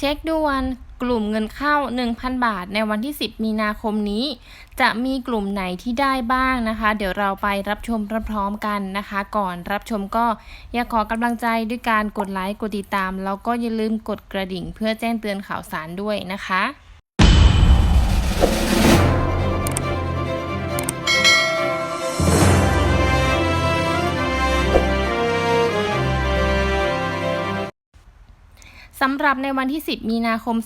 เช็คด่วนกลุ่มเงินเข้า 1,000 บาทในวันที่ 10 มีนาคมนี้ จะมีกลุ่มไหนที่ได้บ้างนะคะ เดี๋ยวเราไปรับชมพร้อมๆกันนะคะ ก่อนรับชมก็อยากขอกำลังใจด้วยการกดไลค์กดติดตาม แล้วก็อย่าลืมกดกระดิ่งเพื่อแจ้งเตือนข่าวสารด้วยนะคะ สำหรับในวันที่ 10 มีนาคม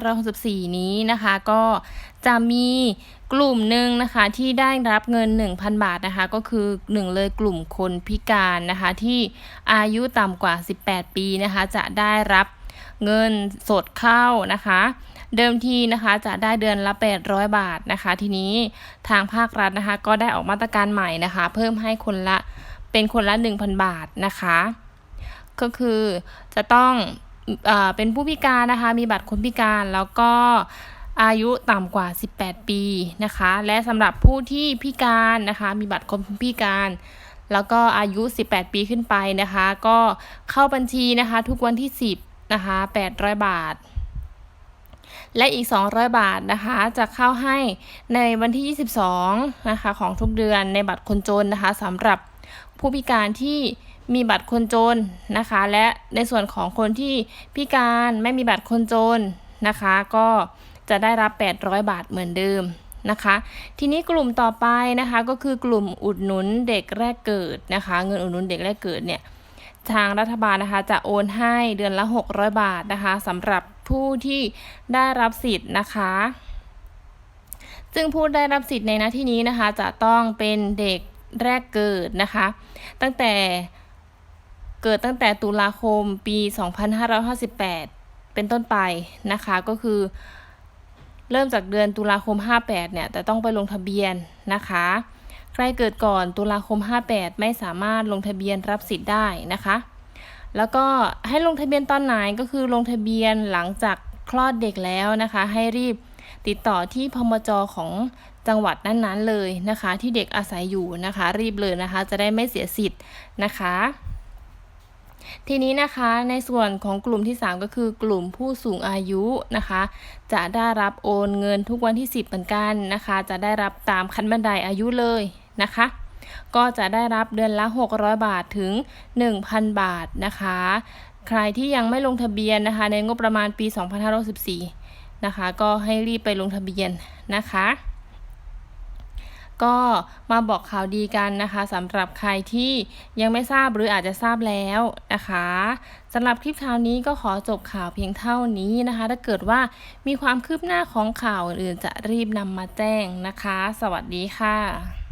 2564 นี้นะคะ ก็จะมีกลุ่มหนึ่งนะคะที่ได้รับเงิน 1,000 บาทนะคะ ก็คือ 1 เลยกลุ่มคนพิการนะคะที่อายุต่ำกว่า 18 ปีนะคะ จะได้รับเงินสดเข้านะคะ เดิมทีนะคะจะได้เดือนละ 800 บาทนะคะ ทีนี้ทางภาครัฐนะคะ ก็ได้ออกมาตรการใหม่นะคะ เพิ่มให้คนละเป็นคนละ 1,000 บาทนะคะ ก็คือจะต้อง เป็นผู้พิการนะคะ มีบัตรคนพิการแล้วก็อายุต่ำกว่า 18 ปีนะคะ และสำหรับผู้ที่พิการนะคะ มีบัตรคนพิการ แล้วก็อายุ 18 ปีขึ้นไปนะคะ ก็เข้าบัญชีนะคะ ทุกวันที่ 10นะคะ800 บาท และอีก 200 บาทนะคะ จะเข้าให้ในวันที่ 22 นะคะของทุกเดือนในบัตรคนจนนะคะสำหรับผู้พิการที่มีบัตรคนจนนะคะ และในส่วนของคนที่พิการไม่มีบัตรคนจนนะคะ ก็จะได้รับ 800 บาทเหมือนเดิมนะคะ ทีนี้กลุ่มต่อไปนะคะก็คือกลุ่มอุดหนุนเด็กแรกเกิดนะคะ เงินอุดหนุนเด็กแรกเกิดเนี่ย ทางรัฐบาลนะคะจะโอนให้เดือนละ 600 บาทนะคะสำหรับผู้ที่ได้รับสิทธิ์นะคะ ซึ่งผู้ได้รับสิทธิ์ในหน้าที่นี้นะคะ จะต้องเป็นเด็กแรกเกิดนะคะ ตั้งแต่เกิดตั้งแต่ตุลาคมปี 2558 เป็นต้นไปนะคะก็คือเริ่มจากเดือนตุลาคม 58 เนี่ย แต่ต้องไปลงทะเบียนนะคะ ใครเกิดก่อนตุลาคม 58 ไม่สามารถลงทะเบียนรับสิทธิ์ได้นะคะ แล้วก็ให้ลงทะเบียนตอนไหนก็คือลงทะเบียนหลังจากคลอดเด็กแล้วนะคะ ให้รีบติดต่อที่พมจของจังหวัดนั้นๆเลยนะคะ ที่เด็กอาศัยอยู่นะคะ รีบเลยนะคะ จะได้ไม่เสียสิทธิ์นะคะ ทีนี้นะคะในส่วนของกลุ่มที่ 3 ก็คือกลุ่มผู้สูงอายุนะคะ จะได้รับโอนเงินทุกวันที่ 10เหมือนกันนะคะ จะได้รับตามขั้นบันไดอายุเลย นะคะ ก็จะได้รับเดือนละ 600 บาทถึง 1,000 บาทนะคะ ใครที่ยังไม่ลงทะเบียนนะคะ ในงบประมาณปี 2564นะคะ ก็ให้รีบไปลงทะเบียนนะคะก็มาบอกข่าวดีกันนะคะสำหรับใครที่ยังไม่ทราบหรืออาจจะทราบแล้วนะคะสำหรับคลิปข่าวนี้ก็ขอจบข่าวเพียงเท่านี้นะคะ ถ้าเกิดว่ามีความคืบหน้าของข่าวอื่นจะรีบนำมาแจ้งนะคะ สวัสดีค่ะ